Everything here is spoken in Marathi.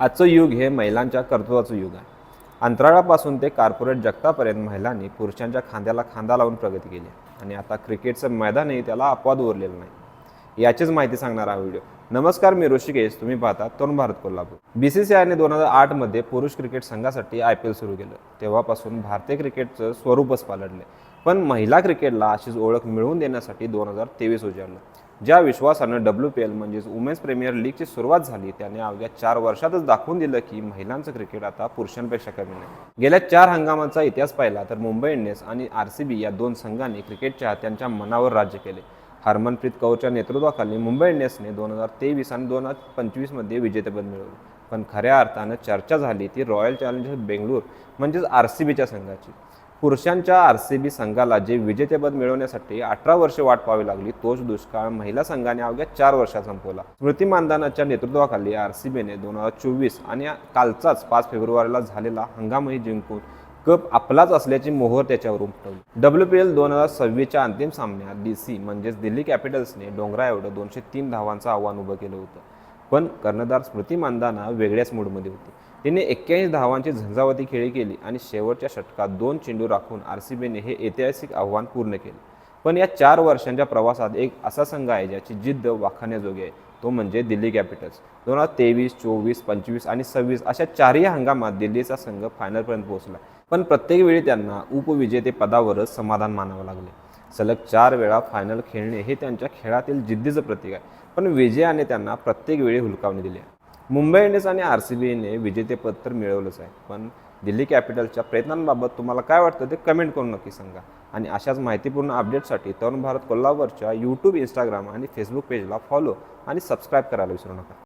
आजचं युग हे महिलांच्या कर्तृत्वाचं युग आहे. अंतराळापासून ते कार्पोरेट जगतापर्यंत महिलांनी पुरुषांच्या खांद्याला खांदा लावून प्रगती केली आणि आता क्रिकेटचं मैदानही त्याला अपवाद उरलेलं नाही. याचीच माहिती सांगणार हा व्हिडिओ. नमस्कार मी ऋषिकेश. तुम्ही पाहता Tarun Bharat Kolhapur. B C C आयने दोन हजार आठमध्ये पुरुष क्रिकेट संघासाठी आय पी एल सुरू केलं. तेव्हापासून भारतीय क्रिकेटचं स्वरूपच पालटले. पण महिला क्रिकेटला अशीच ओळख मिळवून देण्यासाठी दोन हजार तेवीस उजाडलं. ज्या विश्वासानं डब्ल्यू पी एल म्हणजेच वुमेन्स प्रीमियर लीगची सुरुवात झाली त्याने अवघ्या चार वर्षातच दाखवून दिलं की महिलांचं क्रिकेट आता पुरुषांपेक्षा कमी नाही. गेल्या चार हंगामाचा इतिहास पाहिला तर मुंबई इंडियन्स आणि आर सी बी या दोन संघांनी क्रिकेटच्या त्यांच्या मनावर राज्य केले. हरमनप्रीत कौरच्या नेतृत्वाखाली मुंबई इंडियन्सने दोन हजार तेवीस आणि दोन हजार पंचवीसमध्ये विजेतेपद मिळवले. पण खऱ्या अर्थानं चर्चा झाली ती रॉयल चॅलेंजर्स बेंगळूर म्हणजेच आर सी बीच्या संघाची. पुरुषांच्या आर सी बी संघाला जे विजेतेपद मिळवण्यासाठी अठरा वर्षे वाट पाहावी लागली तोच दुष्काळ महिला संघाने अवघ्या चार वर्षात संपवला. स्मृती मानधनाच्या नेतृत्वाखाली आर सी बीने दोन हजार चोवीस आणि कालचाच पाच फेब्रुवारीला झालेला हंगामही जिंकून कप आपलाच असल्याची मोहर त्याच्यावर उमटवली डब्ल्यू पी एल दोन हजार सव्वीसच्या अंतिम सामन्यात डी सी म्हणजेच दिल्ली कॅपिटल्सने डोंगरा एवढं दोनशे तीन धावांचं आव्हान उभं केलं होतं. पण कर्णधार स्मृती मानधाना वेगळ्याच मूडमध्ये होती. तिने एक्क्याऐंशी धावांची झंझावती खेळी केली आणि शेवटच्या षटकात दोन चेंडू राखून आर सी बीने हे ऐतिहासिक आव्हान पूर्ण केले. पण या चार वर्षांच्या प्रवासात एक असा संघ आहे ज्याची जिद्द वाखाण्याजोगी आहे. तो म्हणजे दिल्ली कॅपिटल्स. दोन हजार तेवीस चोवीस पंचवीस आणि सव्वीस अशा चारही हंगामात दिल्लीचा संघ फायनलपर्यंत पोहोचला. पण प्रत्येक वेळी त्यांना उपविजेतेपदावरच समाधान मानावं लागले. सलग चार वेळा फायनल खेळणे हे त्यांच्या खेळातील जिद्दीचं प्रतीक आहे. पण विजयाने त्यांना प्रत्येक वेळी हुलकावणी दिली आहे. मुंबई इंडियन्स आणि आर सी बीने विजेतेपद तर मिळवलंच आहे. पण दिल्ली कॅपिटलच्या प्रयत्नांबाबत तुम्हाला काय वाटतं ते कमेंट करून नक्की सांगा. आणि अशाच माहितीपूर्ण अपडेटसाठी तरुण भारत कोल्हापूरच्या यूट्यूब इंस्टाग्राम आणि फेसबुक पेजला फॉलो आणि सबस्क्राईब करायला विसरू नका.